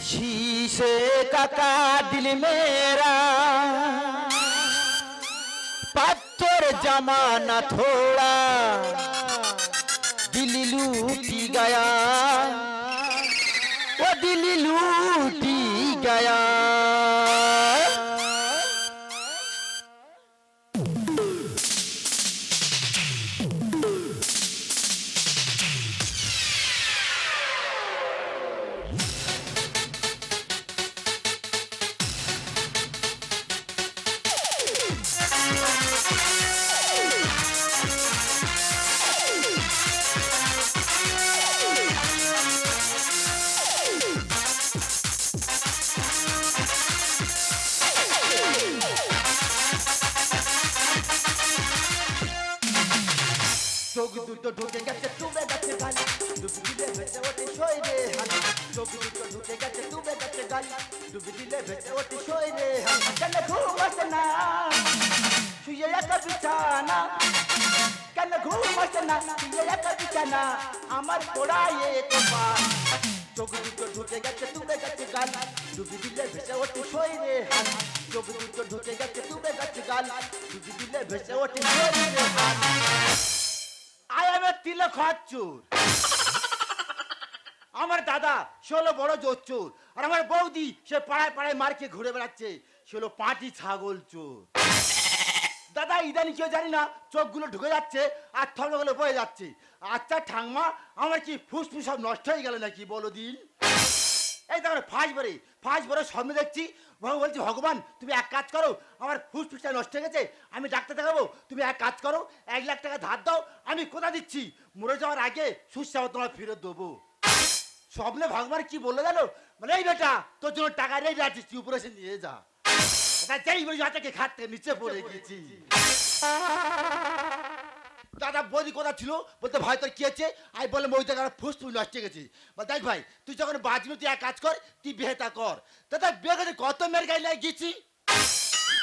शीशे का का दिल मेरा पत्थर जमाना थोड़ा दिल लूटी गया वो दिल लूटी गया ঢুকে গেছে ডুবে গেছে গালি ডুবি দিলে ভেসে ওঠে সই রে হানি চোখ দুটো ঢুকে গেছে ডুবে গেছে গালি ডুবি দিলে ভেসে ওঠে সই রে হানি কেন ঘুম আসে না শুয়ে একা বিছানা কেন ঘুম আসে না শুয়ে একা বিছানা আমার পোড়ায়ে কপাল চোখ দুটো ঢুকে গেছে ডুবে গেছে গালি ডুবি দিলে ভেসে ওঠে সই রে হানি চোখ দুটো ঢুকে গেছে ডুবে গেছে গালি ডুবি দিলে ভেসে ওঠে সই রে হানি আই এম এ তিলক চোর। আমার দাদা, সে বড় জোচ্চোর আর আমার বৌদি, সে পাড়ায় পাড়ায় মার্কে ঘুরে বেড়াচ্ছে। সে হলো ছাগল চোর। দাদা, ইদানি কেউ জানি না চোখগুলো ঢুকে যাচ্ছে আর থলগুলো বয়ে যাচ্ছে। আচ্ছা ঠাংমা আমার কি ফুসফুস সব নষ্ট হয়ে গেল নাকি বলো দিন? এই দেখো ফাঁস বেড়ে ফাঁস বেড়ে সামনে দেখছি। বাবু বলছি ভগবান তুমি এক কাজ করো আমার ফুসফুসটা নষ্ট হয়ে গেছে আমি ডাক্তার দেখাবো তুমি এক কাজ করো এক লাখ টাকা ধার দাও আমি কোথা দিচ্ছি? মরে যাওয়ার আগে সুস্বাদ তোমার ফেরত দেবো। স্বপ্নে ভগবান কি বলল জানো? মানে এই বেটা তোর জন্য টাকা রেডি আছিস তুই উপরে নিয়ে যা। যেই বলি হাতাকে খাট নিচে পড়ে গেছি। দাদা বৌদি কোথা ছিল? বলতে ভাই তোর কি হচ্ছে? আমি বললাম ওই জায়গায় ফুস তুই নষ্ট হয়ে গেছি। বল দেখ ভাই তুই যখন বাজবি তুই এক কাজ কর তুই বিহেতা কর। দাদা বিয়ে করতে কত মেয়ের গাড়ি লাগে গেছি?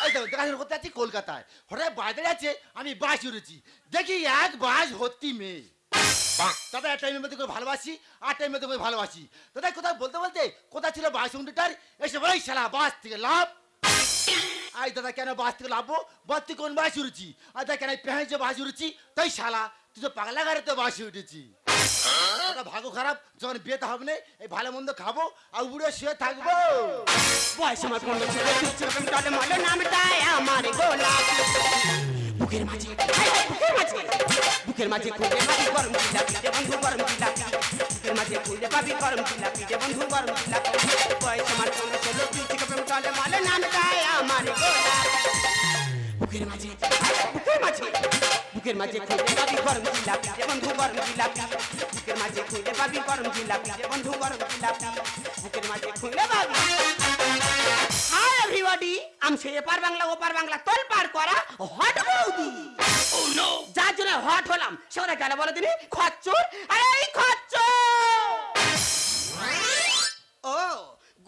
এই দেখো দেখাশোনা করতে আছি কলকাতায়। হঠাৎ বাজারে আছে আমি বাস উড়েছি দেখি এক বাস ভর্তি মেয়ে। দাদা এক টাইমের মধ্যে করে ভালোবাসি আর টাইমের মধ্যে করে ভালোবাসি। দাদা কোথাও বলতে বলতে কোথায় ছিল বাস উন্ডুটার এসে বলে শালা বাস থেকে লাভ আই দাদা, কেন বাস থেকে লাভবো কোন বাস উড়েছি আর দাদা, কেন পেঁচে বাস উড়েছি তাই শালা, তুই তো পাগলা গাড়ি তো বাসে উঠেছি। দাদা, ভাগ্য খারাপ, যখন বিয়েতে হবে না, এই ভালো মন্দ খাব, আর উড়ে শুয়ে থাকব। বয়স আমার পনেরো, ছিল চুপচাপ টলে মলে নামটায় আমার গোলাপ। বুকের মাঝে বুকের মাঝে। বুকের মাঝে খুঁজে পাবি গরম চিলা বন্ধু, গরম চিলা বুকের মাঝে খুঁজে পাবি গরম চিলা পিঠে বন্ধু গরম চিলা বয়স আমার পনেরো ষোলো চুপচাপ আমি টলে মলে নামটায় আমার গোলাপ। বুকের মাঝে বুকের মাঝে বুকের মাঝে খুঁজে পাবি গরম চিলা পিঠে বন্ধু গরম চিলা বুকের মাঝে খুঁজে পাবি গরম চিলা পিঠে বন্ধু গরম চিলা বুকের মাঝে খুঁজে পাবি। হাই এভরিবডি আমি সে এপার বাংলা ওপার বাংলা তোল পার করা হট বৌদি। যার জন্য হট হলাম সে ওরা কেন বলে তিনি খচ্চর? আরে এই খচ্চর!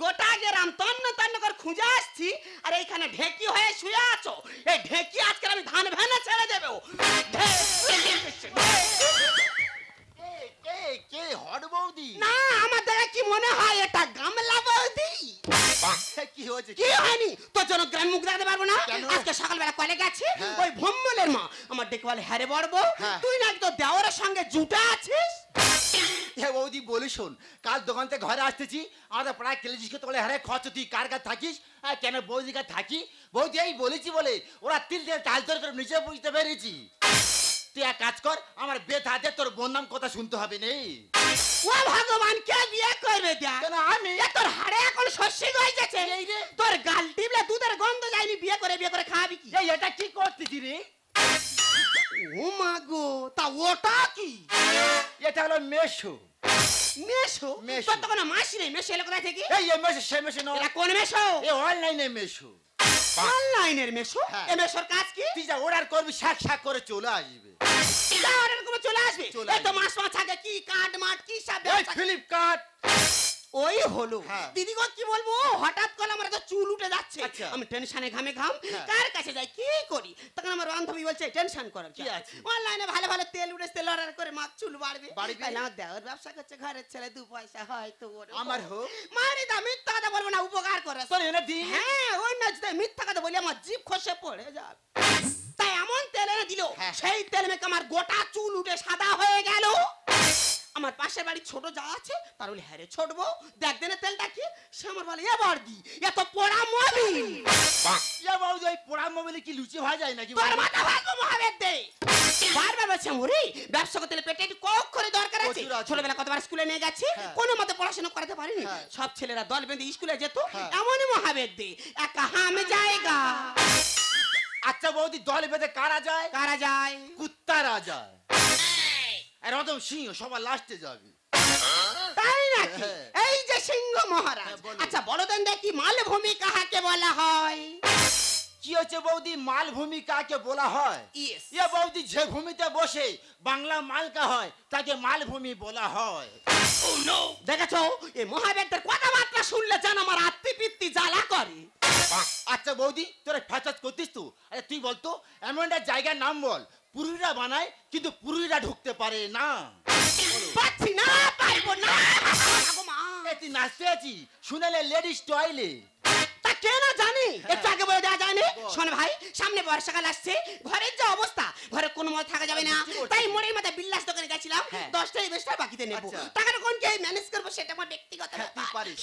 গোটা গ্রাম তন্ন তন্ন করে খুঁজে আসছি আর এইখানে ঢেকি হয়ে শুয়ে আছো? এই ঢেকি আজকে আমি ধান ভেনে ছেড়ে দেবো। কে হট বৌদি? না আমার দেখা কি মনে হয় এটা গামলা বৌদি? কি হয়েছে? কি হয়নি? তোর জন্য গ্রাম মুখ দেখাতে পারব না? আজকে সকালবেলা কলে গেছে হ্যাঁ। ওই ভম্বলের মা আমার ডেকে বলে হ্যারে বড়বো হ্যাঁ। তুই নাকি তোর দেওয়ারের সঙ্গে জুটা আছিস? হ্যাঁ বৌদি বলি শোন কাল দোকান থেকে ঘরে আসতেছি আমাদের প্রায় কেলেজিসকে তো বলে হ্যাঁ খরচ তুই কার কাছে থাকিস? হ্যাঁ কেন বৌদি কাছে থাকি? বৌদি এই বলেছি বলে ওরা তিল দিয়ে টাল তোর করে নিচে বুঝতে পেরেছি। তুই এক কাজ কর আমার বেত হাতে তোর বোন নাম কথা শুনতে হবে নেই ও ভগবান কে বিয়ে করবে কেন আমি? এ তোর হাড়ে এখন শস্য হয়েছে এই রে। তোর গাল টিপলে দুধের গন্ধ যায়নি বিয়ে করে বিয়ে করে খাবি কি? এটা কি করতেছি রে? ও মা গো তা ওটা কি? এটা হলো মেশো। মেশো? মেশো। তোর তো কোনো মাসি নেই? মেশো এলো কোথায় থেকে? এই এ মেশো সে মেশো না এরা কোন মেশো? এ অনলাইনে মেশো। অনলাইনের মেশো? হ্যাঁ। এ মেশোর কাজ কি? তুই যা অর্ডার করবি শাক শাক করে চলে আসবে। যা অর্ডার করে চলে আসবে। এই তো। মাস মাস আগে কি কার্ড মাঠ কি সব ফ্লিপকার্ট ওই হলো। হ্যাঁ। দিদি কি বলব? হঠাৎ করে আমার তো চুল উঠে যাচ্ছে। আচ্ছা। আমি টেনশনে ঘামে ঘাম কার কাছে যাই কি করি? তখন আমার বান্ধবী বলছে টেনশন করো কি আছে? অনলাইনে ভালো ভালো তেল উঠেছে লড়ার করে মাছ চুল বাড়বে। আমার দেওয়ার ব্যবসা করছে ঘরের ছেলে দু পয়সা হয় তো আমার হোক। মানে মারি দা মিথ্যা কথা বলব না উপকার করে। সরি এনে দি হ্যাঁ ওই না যদি মিথ্যা কথা বলি আমার জিভ খসে পড়ে যাবে তাই এমন তেল এনে দিল হ্যাঁ। সেই তেল মেকে আমার গোটা চুল উঠে সাদা হয়ে গেল। আমার পাশের বাড়ি ছোট যা আছে তার বলি হ্যাঁ রে ছোট বউ দেখ দেনে তেলটা কি? সে আমার বলে এবার দি এত পোড়া মবি ইয়া ওই পোড়া মোবাইলে কি লুচি হয়ে যায় নাকি তোর মাথা ভাঙবো মহাবেদ দে। বারবার বলছে মুরি ব্যবসা করতে পেটে একটু কক করে দরকার আছে। ছোটবেলা কতবার স্কুলে নিয়ে গেছে হ্যাঁ। কোনো মতে পড়াশোনা করাতে পারিনি। হ্যাঁ। সব ছেলেরা দল বেঁধে স্কুলে যেত হ্যাঁ। এমনই মহাবেদ দে একা হাম জায়গা। আচ্ছা বৌদি দল বেঁধে কারা যায়? কারা যায়? কুত্তারা যায়। আর রতম সিংহ সবার লাস্টে যাবে। তাই নাকি? হ্যাঁ। এই যে সিংহ মহারাজ। হ্যাঁ, আচ্ছা বলো দেন দেখি মালভূমি কাহাকে বলা হয়? কি হচ্ছে বৌদি? মালভূমি কাকে বলা হয়? ইয়ে বৌদি যে ভূমিতে বসে বাংলা মালকা হয় তাকে মালভূমি বলা হয়। দেখেছ? এই মহাবেদদের কথাবার্তা শুনলে যেন আমার আত্মি পিত্তি জ্বালা করে। আচ্ছা বৌদি তোরা ফ্যাচাজ করতিস তো? আরে তুই বলতো এমন একটা জায়গার নাম বল। পুরুলিরা বানায় কিন্তু পুরুষরা ঢুকতে পারে না। পাচ্ছি না পারব না। এটি তুই নাচতে আছি শুনেলে লেডিস টয়লে। জানি? একটু আগে বলে দেওয়া হ্যাঁ। শোন ভাই সামনে বর্ষাকাল আসছে ঘরের যে অবস্থা ঘরে কোনো মত থাকা যাবে না। তাই মোড়ের মাথায় বিল্লাস দোকানে গেছিলাম। দশটাই বেশটা বাকিতে নেব। আচ্ছা। টাকাটা কোন কে ম্যানেজ করব সেটা আমার ব্যক্তিগত হ্যাঁ।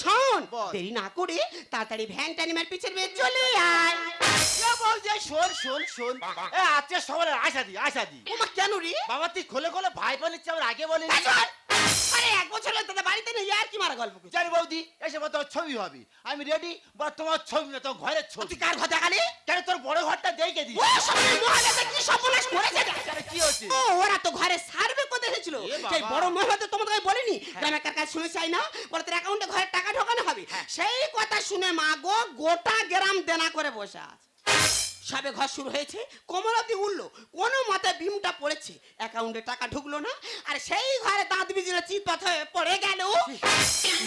শোন দেরি না করে তাড়াতাড়ি ভ্যান টানিমার পিছের বেয়ে চলে আয়। এ বৌদি এই শোন শোন শোন। এ সবার আশা দি আশা দি কেন রে? বাবা তুই খোলে খোলে ভাই পানিচ্ছে আমার আগে শোন, আরে এক বছর হলো দাদা বাড়িতে নেই আর কি মারা গল্প করছিস? জানি বৌদি এসে বল তোমার ছবি হবে। আমি রেডি বা তোমার ছবি না তোমার ঘরের ছবি তুই কার ঘর দেখালি? কেন তোর বড় ঘরটা দেখে দিই ও সামনে মহারাজা কি সর্বনাশ করেছে? দেখ। কেন কি হচ্ছে? ও ওরা তো ঘরে সার্ভে করতে এসেছিল। এ বাবা। সেই বড় মহিলা তো তোমাদের আমি বলিনি গ্রামে কার কাছে শুনে চাই না? বলে তোর অ্যাকাউন্টে ঘরের টাকা ঢোকানো হবে। সেই কথা শুনে মা গো গোটা গ্রাম দেনা করে বসে আছে। সবে ঘর শুরু হয়েছে কোমরাতি উঠল কোনো মতে বিমটা পড়েছে। অ্যাকাউন্টে টাকা ঢুকলো না আর সেই ঘরে দাঁত বিজিয়ে চিৎ হয়ে পড়ে গেল।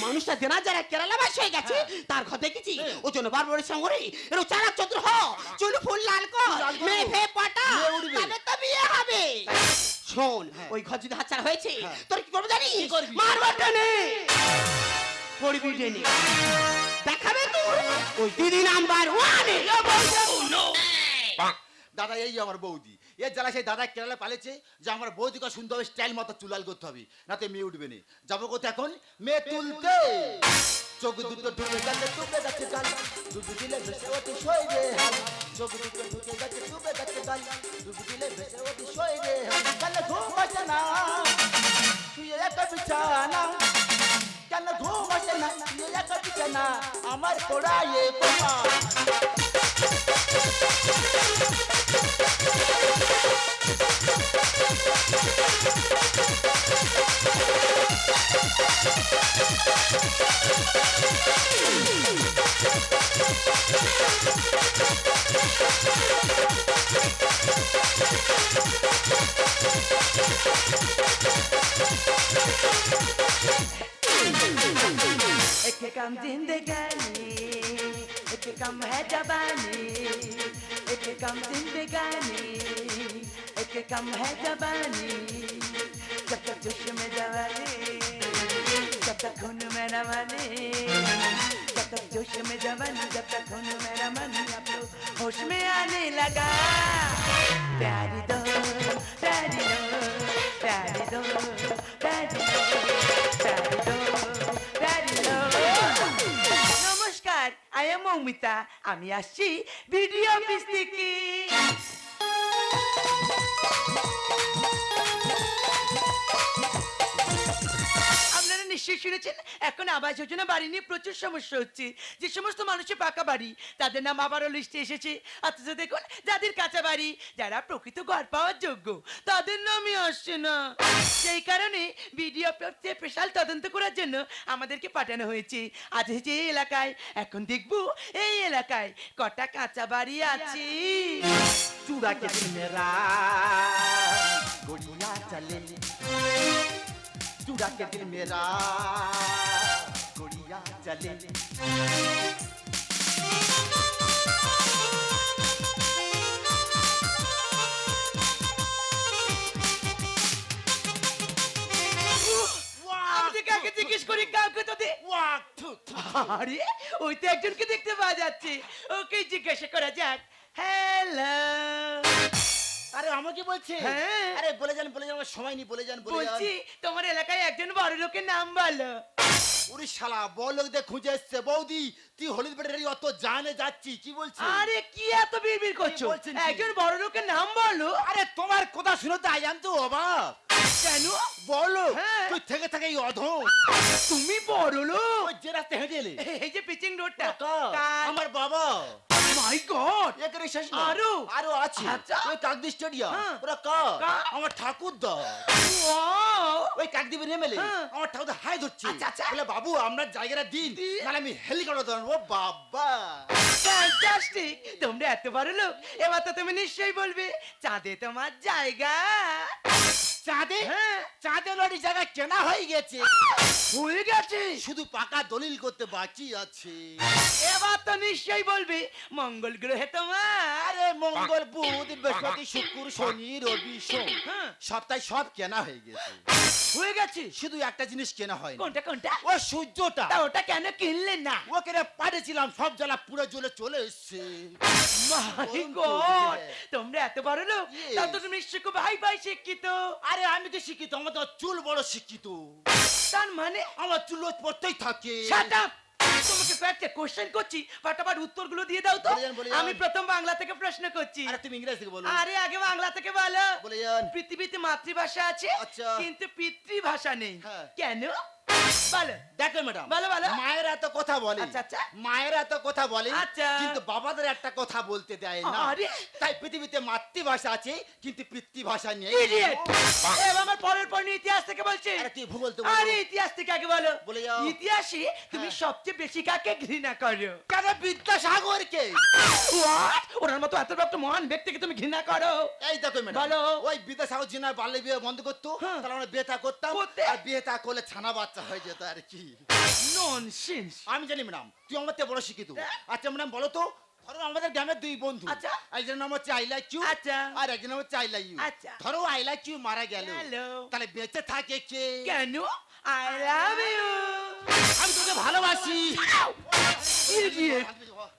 মানুষটা দেনা যারা কেরালা বাস হয়ে গেছে তার ঘর দেখেছি। ও জন্য বারবার ওরে এরকম চালাক চতুর হ চুল ফুল লাল কর মেয়ে ফে পাটা তবে তো বিয়ে হবে। শোন ওই ঘর যদি হাতছাড়া হয়েছে হ্যাঁ। তোর কি করব জানি কি করবি? মারবো টেনে। পড়বি টেনে। দেখাবে তুই ওই দিদি নাম্বার ওয়ানে দাদা এই আমার বৌদি। এর জ্বালা সেই দাদা কেরালা পালেছে যে আমার বৌদিকে সুন্দর স্টাইল মতো চুলাল করতে হবে না তো মেয়ে উঠবে না। যাব কোথায় এখন? মেয়ে তুলতে। চোখ দুটো ঢুকে গেছে ডুবে যাচ্ছে গাল। ডুবি দিলে ভেসে ওঠে সই রে চোখ দুটো ঢুকে গেছে ডুবে যাচ্ছে গাল। ডুবি দিলে ভেসে ওঠে সই রে কেন ঘুম আসে না। শুয়ে একা বিছানা। কেন ঘুম আসে না শুয়ে একা বিছানা আমার পড়ায়ে বোমা एक जवानी एक कम जिंदगानी, एक कम है जवानी जब तक जोश में जवानी, जब तक खून में रवानी, जब तक जोश में जवानी, जब तक खून में रवानी, अब तो होश में आने लगा। प्यारी दो प्यारी दो प्यारी दो। মৌমিতা আমি আসছি ভিডিও অফিস থেকে। নিশ্চয়ই শুনেছেন? এখন আবাস যোজনা বাড়ি নিয়ে প্রচুর সমস্যা হচ্ছে। যে সমস্ত মানুষের পাকা বাড়ি, তাদের নাম আবারও লিস্টে এসেছে। অথচ দেখুন, যাদের কাঁচা বাড়ি, যারা প্রকৃত ঘর পাওয়ার যোগ্য, তাদের নামই আসছে না। সেই কারণে বিডিও স্পেশাল তদন্ত করার জন্য আমাদেরকে পাঠানো হয়েছে। আজ যে এলাকায়। এখন দেখব এই এলাকায় কটা কাঁচা বাড়ি আছে। চূড়াকে ছেলেরা গড়িয়া চলে। गोलियां चले चूड़ा के दिल मेरा गोलियां चले আমি যে কাকে জিজ্ঞেস করি কাউকে তো দে ওয়াক, থু, থু। আরে ওই তো একজনকে দেখতে পাওয়া যাচ্ছে ওকে জিজ্ঞাসা করা যাক হ্যালো আরে আমাকে বলছে। হ্যাঁ। আরে বলে যান বলে যান আমার সময় নেই বলে যান বলে যান। বলছি তোমার এলাকায় একজন বড় লোকের নাম বলো। ওরে শালা বড় লোকদের খুঁজে এসছে। বৌদি তুই হলুদ বেটারি অত জানে যাচ্ছি কি বলছিস? আরে কি এত বিড়বিড় করছ? একজন বড় লোকের নাম বলো। আরে তোমার কথা শুনে তো আই তো অবাক। কেন? বলো। হ্যাঁ। তুই থেকে থেকে এই অধম। তুমি বড় লোক। ওই যে রাস্তা হেঁটে এলে। এই যে পিচিং রোডটা কার? আমার বাবা। মাই গড শেষ না আরও? আরও আছে। আচ্ছা। ওই কাকদি স্টেডিয়াম হ্যাঁ। ওরা কার কার? আমার ঠাকুর দা ওয়াও ওই হ্যাঁ। আমার ঠাকুর হাই ধরছে। আচ্ছা, আচ্ছা। বলে বাবু আমরা জায়গাটা দিন। দিন। নাহলে আমি হেলিকপ্টার ধরবো। ও বাবা। ফ্যান্টাস্টিক তোমরা এত বড় লোক। এবার তো তুমি নিশ্চয়ই বলবে চাঁদে তোমার জায়গা। চাঁদে হ্যাঁ। চাঁদে লড়ি জায়গা কেনা হয়ে গেছে। হয়ে গেছে। শুধু পাকা দলিল করতে বাকি আছে। এবার তো নিশ্চয়ই বলবে মঙ্গল গ্রহে তোমার মঙ্গল বুধ বৃহস্পতি শুক্র শনি রবি সোম হ্যাঁ। সপ্তাহে সব কেনা হয়ে গেছে। হয়ে গেছে। শুধু একটা জিনিস কেনা হয় কোনটা কোনটা? ও সূর্যটা। তা ওটা কেন কিনলে না? ওকে রে পাঠিয়েছিলাম সব জ্বালা পুরো জ্বলে চলে এসছে। My God. তোমরা এত বড় লোক. তা তো তুমি খুব ভাই ভাই শিক্ষিত। আরে আমি তো শিক্ষিত আমার তো চুল বড় শিক্ষিত। তার মানে আমার চুল রোজ পড়তেই থাকে। শাট আপ তোমাকে কয়েকটা কোশ্চেন করছি ফাটাফাট উত্তরগুলো দিয়ে দাও তো। বলে যান, বলে যান। আমি প্রথম বাংলা থেকে প্রশ্ন করছি। আরে তুমি ইংরেজি থেকে বলো। আরে আগে বাংলা থেকে বলো। বলে যান। পৃথিবীতে মাতৃভাষা আছে আচ্ছা। কিন্তু পিতৃভাষা নেই। হ্যাঁ। কেন? বলো দেখো ম্যাডাম বলো, বলো। মায়ের এত কথা বলে আচ্ছা, আচ্ছা। মায়ের এত কথা বলে আচ্ছা। কিন্তু বাবাদের একটা কথা বলতে দেয় না আরে। তাই পৃথিবীতে মাতৃভাষা আছে কিন্তু পিতৃভাষা নেই ইডিয়েট আমার পরের পর ইতিহাস থেকে বলছি আরে তুই ভূগোল তো আরে ইতিহাস থেকে আগে বলো বলে যাও। ইতিহাসে তুমি হ্যাঁ। সবচেয়ে বেশি কাকে ঘৃণা করো কেন বিদ্যাসাগর কে ওনার মতো এত একটা মহান ব্যক্তিকে তুমি ঘৃণা করো এই দেখো ম্যাডাম বলো। ওই বিদ্যাসাগর জিনার বাল্য বিয়ে বন্ধ করতো হ্যাঁ। তাহলে আমরা করতাম? আর করলে ছানা বাচ্চা হয়ে যেত আর কি। ননসেন্স আমি জানি ম্যাডাম তুই আমার থেকে বড় শিক্ষিত। হ্যাঁ। আচ্ছা ম্যাডাম বলো তো ধরো আমাদের গ্রামের দুই বন্ধু। আচ্ছা। একজনের নাম হচ্ছে আই লাইক ইউ আচ্ছা। আর একজনের নাম হচ্ছে আই লাইক ইউ আচ্ছা। ধরো আই লাইক ইউ মারা গেল। গেল। তাহলে বেঁচে থাকে কে? কেন? আই লাভ ইউ আমি তোকে ভালোবাসি।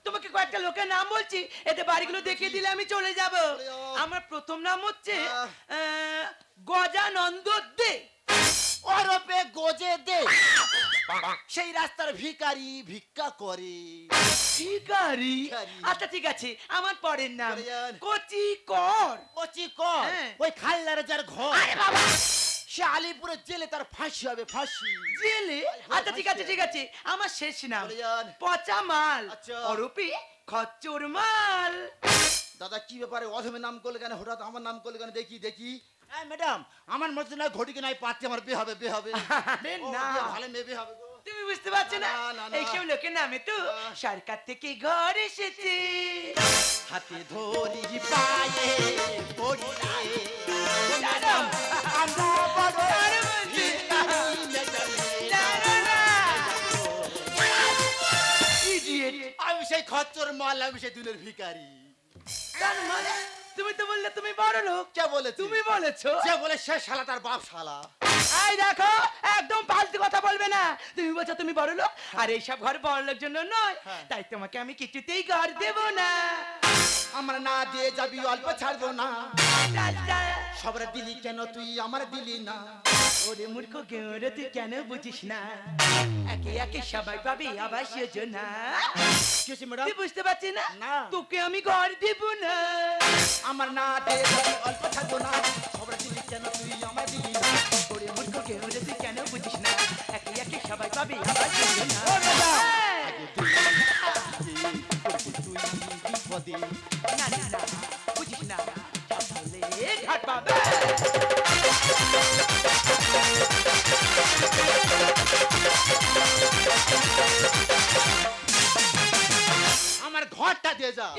তোমাকে কয়েকটা লোকের নাম বলছি এতে বাড়িগুলো দেখিয়ে দিলে আমি চলে যাব। আমার প্রথম নাম হচ্ছে গজানন্দ দে। ওরপে গোজে দে। সেই রাস্তার ভিখারি ভিক্ষা করে। ভিখারি। আচ্ছা ঠিক আছে আমার পরের নাম কচি কর কচি কর হ্যাঁ। ওই খালদারে যার ঘর। আরে বাবা! সে আলিপুরের জেলে তার ফাঁসি হবে ফাঁসি। জেলে? আচ্ছা ঠিক আছে ঠিক আছে আমার শেষ নাম। পচা মাল। আচ্ছা। অরূপী খচ্চর মাল। দাদা কি ব্যাপারে অধমে নাম করলে কেন? হঠাৎ আমার নাম করলে কেন? দেখি দেখি। হ্যাঁ ম্যাডাম আমার মধ্যে না ঘটিকে নাই পাচ্ছি আমার বিয়ে হবে বিয়ে হবে। না। ভালো মেয়ে বিয়ে হবে তুমি বুঝতে পারছ না? না। এইসব লোকের নামে তো সরকার থেকে ঘর এসেছে। হাতে ধরি পায়ে পড়ি আমরা। আমি সেই খচ্চর মাল আমি সেই দুলের তো বললে তুমি বড় লোক। কে বলেছে। তুমি বলেছ। যে বলে সে শালা তার বাপ শালা। এই দেখো একদম ফালতু কথা বলবে না। তুমি বলছো তুমি বড় লোক আর এইসব ঘর বড় লোক জন্য নয়। হ্যাঁ। তাই তোমাকে আমি কিছুতেই ঘর দেব না। আমরা না দিয়ে যাবি অল্প ছাড়বো না। সবরে দিলি কেন তুই? আমার দিলি না। ওরে মূর্খ কেউরে তুই কেন বুঝিস না? একে একে সবাই পাবি আবাস যোজনা কি হয়েছে ম্যাডাম তুই বুঝতে পারছিস না? না। তোকে আমি ঘর দেব না। আমার না যাবি অল্প ছাড়বো না। সবরে দিলি কেন তুই? আমার দিলি না। ওরে মূর্খ কেউরে তুই কেন বুঝিস না? একে একে সবাই পাবি আবাস যোজনা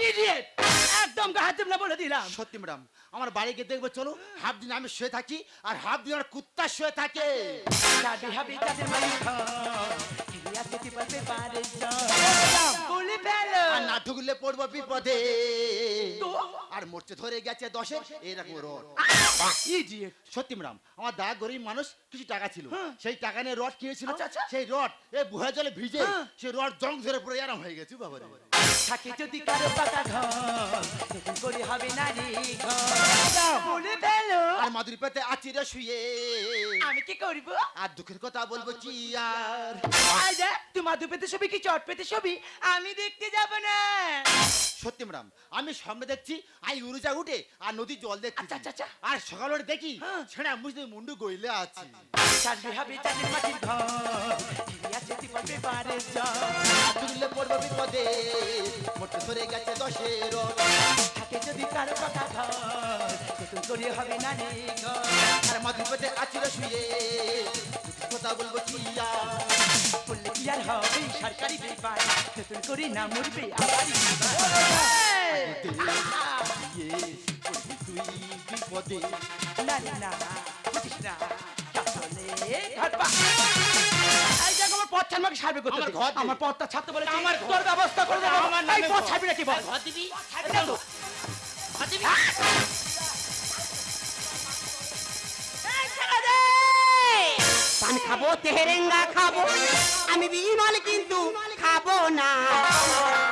ইডিয়েট একদম গাহাত না বলে দিলাম। সত্যি ম্যাডাম আমার বাড়ি গিয়ে দেখব চলো হাফ দিন আমি শুয়ে থাকি আর হাফ দিন আমার কুত্তা শুয়ে থাকে। পারে বলে ফেলো আর না ঢুকলে পড়ব বিপদে। আর মরচে ধরে গেছে দশের এরকম রড সত্যি ম্যাডাম আমার দা গরিব মানুষ কিছু টাকা ছিল। হ্যাঁ। সেই টাকা নিয়ে রড কিনেছিল। আচ্ছা, আচ্ছা। সেই রড এ বুহা জলে ভিজে হ্যাঁ। সেই রড জং ধরে পড়ে আরাম হয়ে গেছে বাবা। থাকে যদি কারও ঘর করে হবে না রে বলে ফেলো। আর মাদুরি পেতে আচিরে শুয়ে। আমি কি করব? আর দুঃখের কথা বলব কি আর দেখ তুই মাদু পেতে ছবি কি চট পেতে ছবি? আমি দেখতে যাব না। সত্যি ম্যাডাম আমি সামনে দেখছি আই উড়ুজা উঠে আর নদীর জল দেখছি। আচ্ছা, আচ্ছা, আচ্ছা। আর সকাল উঠে দেখি হ্যাঁ। ছেড়া মুসতে মুন্ডু গইলে আছি। হবে মাটির ঘর জল। তুললে পড়ব বিপদে মরতে ধরে গেছে দশের থাকে যদি কারও পাকা ঘর নতুন করে হবে না রে আর মাদুরি পেতে আচিরে শুয়ে কথা বলব কি বললে কি আর হবে? সরকারি পেপার নতুন করে না মরবে আবারই তুই বিপদে না না বুঝিস না। পথ করতে আমার পথটা ছাড়তে বলে আমার। তোর ব্যবস্থা করে দেবো। আমার পথ ছাড়বি নাকি বল? ঘর দিবি? ছাড়বি তো ঘর দিবি? পান খাব, তেহেরেঙ্গা খাব। আমি বিমল কিন্তু খাব না।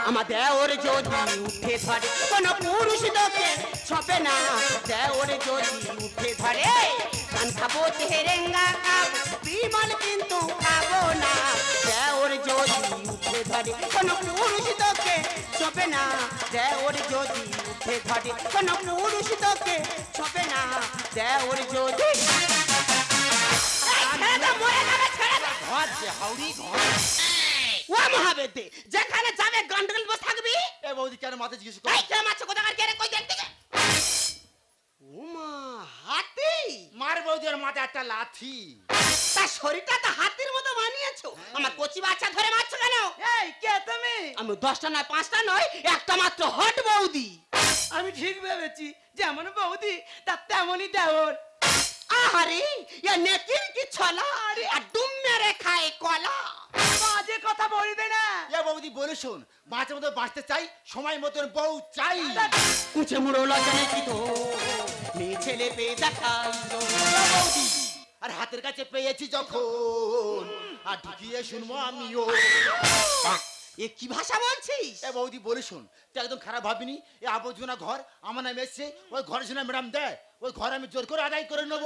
আমার দেওর যদি উঠে ধরে, কোন পুরুষ তোকে ছপে না। দেওর যদি উঠে ধরে পান খাব, তেহেরেঙ্গা খাব। বিমল কিন্তু খাব না। দেওর যদি উঠে ধরে, কোন পুরুষ তোকে ছপে না। দেওর যদি উঠে ধরে, কোন পুরুষ তোকে ছপে না। দেওর যদি ছেড়ে দাও, মরে যাবে, ছেড়ে দাও। ঘর যে হাউড়ি ঘর। ও মহাবেদে যেখানে যাবে গন্ডগোল বসে থাকবি? এ বৌদি কেন মাথা জিজ্ঞেস কর? এই কে মাছ কোথাকার? কে রে? কই দেখ দিকে। ওমা হাতি। মার বৌদি ওর একটা লাথি। তার শরীরটা তো হাতির মতো বানিয়েছো। আমার কচি বাচ্চা ধরে মারছো কেন? এই কে তুমি? আমি দশটা নয় পাঁচটা নয় একটা মাত্র হট বৌদি। আমি ঠিক ভেবেছি যেমন বৌদি তার তেমনই দেওর। আহারে ইয়া নেকির কি ছলা? আরে আর ডুম মেরে খায় কলা। বাজে কথা বলবে না। এ বৌদি বলে শোন মাঝে মতো বাঁচতে চাই সময় মতন বউ চাই। কুচে মুড়ো লজনে কি তো? মেয়ে ছেলে পেয়ে দেখাইলো বৌদি আর হাতের কাছে পেয়েছি যখন আর ঢুকিয়ে শুনব আমিও। এ কি ভাষা বলছিস? এ বৌদি বলি শুন তুই একদম খারাপ ভাবিনি? এ আবর্জনা ঘর আমার নামে এসছে ওই ঘরের জন্য ম্যাডাম দেয় ওই ঘর আমি জোর করে আদায় করে নেব।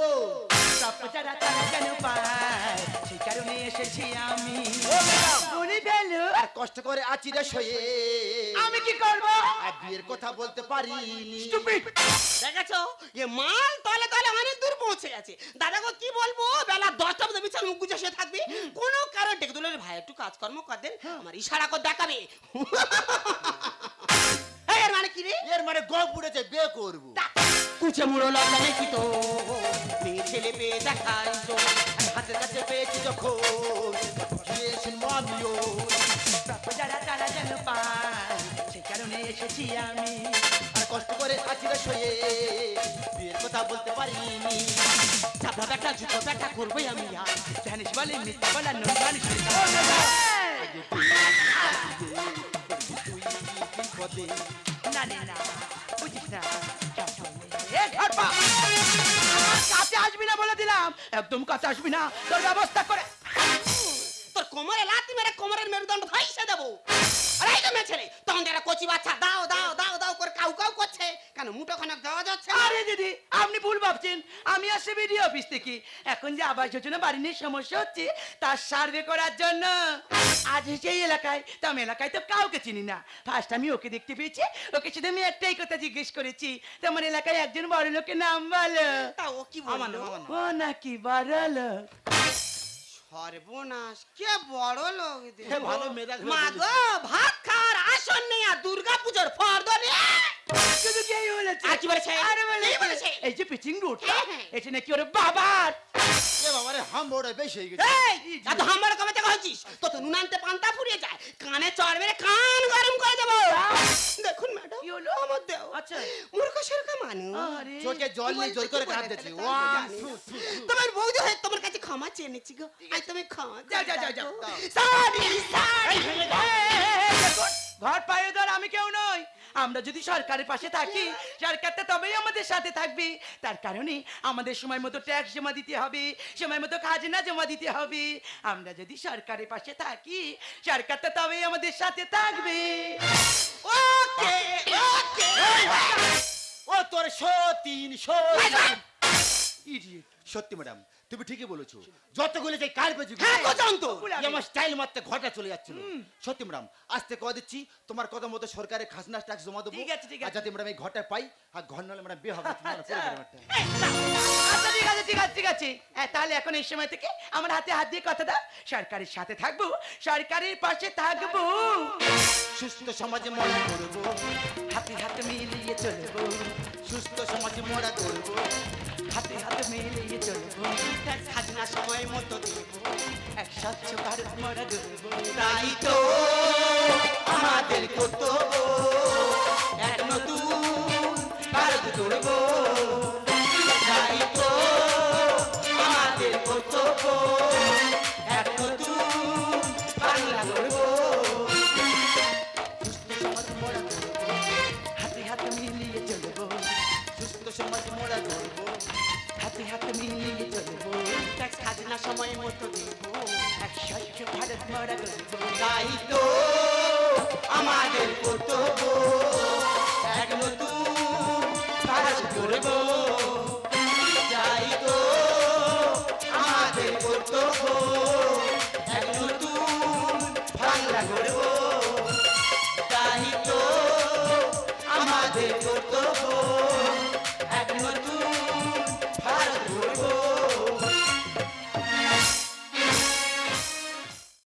কেন পায় সেই কারণে এসেছি আমি। কষ্ট করে আছি রে শোয়ে আমি কি করব? আর বিয়ের কথা বলতে পারিনি। Stupid! দেখেছ? এ মাল তলে তলে অনেক দূর পৌঁছে গেছে। দাদা গো কি বলব? বেলা দশটা মধ্যে বিছান মুখ গুজে শুয়ে থাকবি। কোনো কারণ ডেকে দিলে ভাই একটু কাজকর্ম কর দেন আমার ইশারা করে দেখাবে। এর মানে কি রে? এর মানে গপ উঠেছে বিয়ে করব। কুচে মুড়ো লজ্জা নেই তো মেয়ে ছেলে পেয়ে দেখাই তো আর হাতের কাছে পেয়েছি যখন। ঢুকিয়ে শুনব আমিও যারা তারা যেন পায়। সেই কারণে এসেছি আমি। আর কষ্ট করে আছি রে শোয়ে বিয়ের কথা বলতে পারিনি। চাপড়া ব্যাটা, জুতো ব্যাটা করবোই আমি আর। জানিস বলে, মিথ্যা বলা জানিস না কাছে আসবি না বলে দিলাম। একদম কাছে আসবি না। তোর ব্যবস্থা করে কোমরে লাথি মেরে কোমরের মেরুদণ্ড ভাইসে দেবো। আরে এই তো মেয়ে ছেলে তখন যারা কচি বাচ্চা দাও দাও দাও দাও করে কাউ কাউ করছে। কেন মুঠো খানাক দেওয়া যাচ্ছে না? আরে দিদি আপনি ভুল ভাবছেন। আমি আসছি বিডিও অফিস থেকে। এখন যে আবাস যোজনা বাড়ি নিয়ে সমস্যা হচ্ছে তার সার্ভে করার জন্য। আজ সেই এলাকায় তো আমি এলাকায় তো কাউকে চিনি না। ফার্স্ট আমি ওকে দেখতে পেয়েছি। ওকে শুধু আমি একটাই কথা জিজ্ঞেস করেছি তোমার এলাকায় একজন বড় লোকের নাম বলো। তা ও কি আমার বলল? নাম, আমার নাম। ও নাকি বড় লোক সর্বনাশ কে বড় লোক। হে ভালো ঘুরে মা গো ভাত খাওয়ার আসন নেই আর দুর্গা পুজোর ফর্দ কি বলেছে আর কি বলেছে? আরে বলেছে? এই যে পিচিং রুট হ্যাঁ, হ্যাঁ। এটা নাকি ওর বাবার এ বাবারে হাম বড় বেশি হয়ে গেছে। এই এত হামবার কবে থেকে হচ্ছিস তো তো নুনান্তে পান্তা ফুরিয়ে যায়। কানে চড় মেরে কান গরম করে দেবো। দেখুন ম্যাডাম কি হলো? আমার দেও আচ্ছা। মূর্খ সেরকম মানুষ চোখে জল নিয়ে জোর করে কাঁদতেছি ওয়ান টু থ্রি তোমার বৌদি হয়ে তোমার কাছে ক্ষমা চেয়ে নিচ্ছি গো। আই তুমি ক্ষমা যাও, যাও, যাও, যাও। সরি সরি ঘর পায়ে ধর আমি কেউ নই। আমরা যদি সরকারের পাশে থাকি সরকারটা তবেই আমাদের সাথে থাকবে। তার কারণে আমাদের সময় মতো ট্যাক্স জমা দিতে হবে সময় মতো খাজনা জমা দিতে হবে। আমরা যদি সরকারের পাশে থাকি সরকারটা তবেই আমাদের সাথে থাকবে। ওকে ওকে ও তোর সতীন. সত্যি ম্যাডাম তুমি ঠিকই বলেছ। যতগুলো যে কার পেয়েছি হ্যাঁ গো জানতো আমার স্টাইল মারতে ঘটা চলে যাচ্ছিল সত্যি ম্যাডাম আজকে কয়ে দিচ্ছি তোমার কথা মতো সরকারের খাজনা ট্যাক্স জমা দেবো। ঠিক আছে, ঠিক আছে। যাতে ম্যাডাম এই ঘরটা পাই আর ঘর নাহলে ম্যাডাম বিয়ে হবে আচ্ছা। আচ্ছা ঠিক আছে ঠিক আছে ঠিক আছে। হ্যাঁ, তাহলে এখন এই সময় থেকে আমার হাতে হাত দিয়ে কথা দাও। সরকারের সাথে থাকব সরকারের পাশে থাকব। সুস্থ সমাজে মরা করব। হাতে হাতে মিলিয়ে চলবো। সুস্থ সমাজে মরা করব। হাতে হাতে মিলিয়ে চলবো। তার খাজনা সময় মতো দেবো। এক স্বচ্ছ ভারত মরা দেবো তাই তো আমাদের কর্তব্য, এক নতুন ভারত গড়ব। হাতে হাতে মিলিয়ে চলবো? ট্যাক্স খাজনা সময় মতো দেবো। এক স্বচ্ছ ভারত ভরা করব তাই তো আমাদের কর্তব্য। এক নতুন ভারত করব তাই তো আমাদের কর্তব্য। এক নতুন বাংলা করব